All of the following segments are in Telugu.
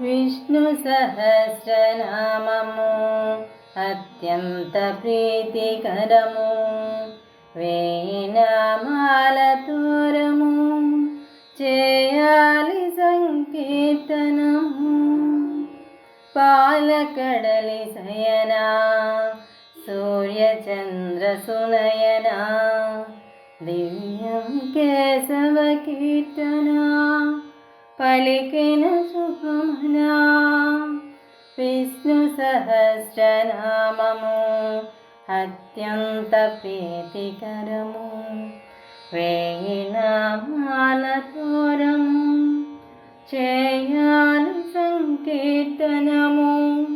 విష్ణు సహస్రనామము అత్యంత ప్రీతికరము. వేయి నామాల తోరము చేయాలి సంకీర్తనము. పాలకడలి శయనా సూర్యచంద్ర సునయనా దివ్యం కేశవ కీర్తనా. పలికిన శుభమనా విష్ణు సహస్రనామము అత్యంత ప్రీతికరము. వేయి నామాలతోరము చేయాలి సంకీర్తనము.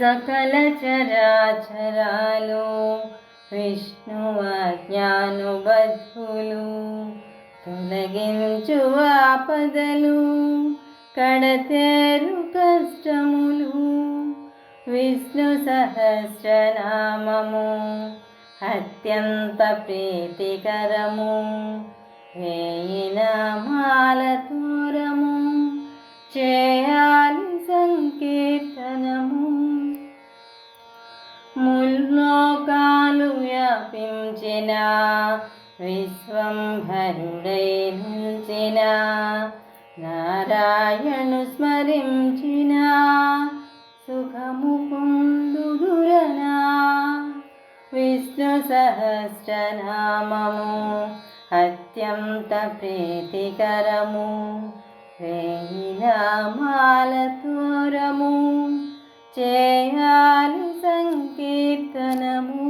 సకల చరాచరాలు విష్ణువాజ్ఞానుబద్ధులు. తొలగించు ఆపదలు కడతేరు కష్టములు. విష్ణు సహస్రనామము అత్యంత ప్రీతికరము. వేయిన మాలతు ముల్లోకాలు వ్యాపించిన విశ్వంభరుడై నిల్చిన నారాయణు స్మరించిన సుఖము పొందుదురనా. విష్ణు సహస్రనామము అత్యంత ప్రీతికరము వేయి నామాల తోరము చేయాలి సంకీర్తనము